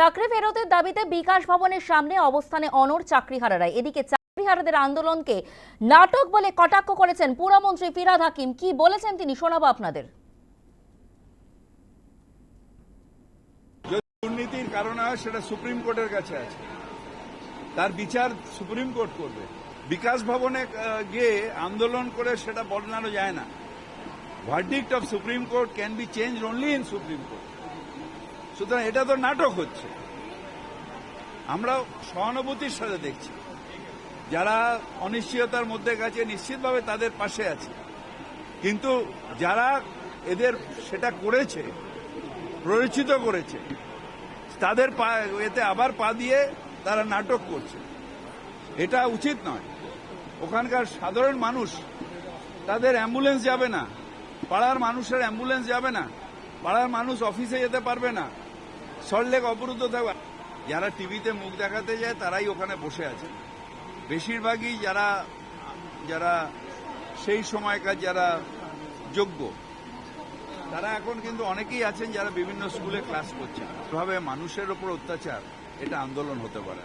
চাকরি ফেরতের দাবিতে বিকাশ ভবনের সামনে অবস্থানে অনর চাকরিহারারা এদিকে চাকরিহারাদের আন্দোলনকে নাটক বলে কটাক্ষ করেছেন পুরমন্ত্রী ফিরাদ হাকিম। কি বলেছেন তিনি? শোনাবো আপনাদের। দুর্নীতির কারণ হয়, সেটা সুপ্রিম কোর্টের কাছে আছে। তার বিচার সুপ্রিম কোর্ট করবে। বিকাশ ভবনে গিয়ে আন্দোলন করে সেটা বদলানো যায় না। Verdict of Supreme Court can be change only in Supreme Court সুতরাং এটা তো নাটক হচ্ছে। আমরা সহানুভূতির সাথে দেখছি। যারা অনিশ্চয়তার মধ্যে গেছে নিশ্চিতভাবে তাদের পাশে আছে। কিন্তু যারা এদের সেটা করেছে, প্ররোচিত করেছে, তাদের পা, এতে আবার পা দিয়ে তারা নাটক করছে। এটা উচিত নয়। ওখানকার সাধারণ মানুষ, তাদের অ্যাম্বুলেন্স যাবে না। পাড়ার মানুষের অ্যাম্বুলেন্স যাবে না। পাড়ার মানুষ অফিসে যেতে পারবে না। সল্টলেক অবরুদ্ধ থাকবে। যারা টিভিতে মুখ দেখাতে যায়, তারাই ওখানে বসে আছে। বেশিরভাগই যারা যারা সেই সময়কার যারা যোগ্য, তারা এখন কিন্তু অনেকেই আছেন যারা বিভিন্ন স্কুলে ক্লাস করছেন। ভাবে মানুষের ওপর অত্যাচার, এটা আন্দোলন হতে পারে।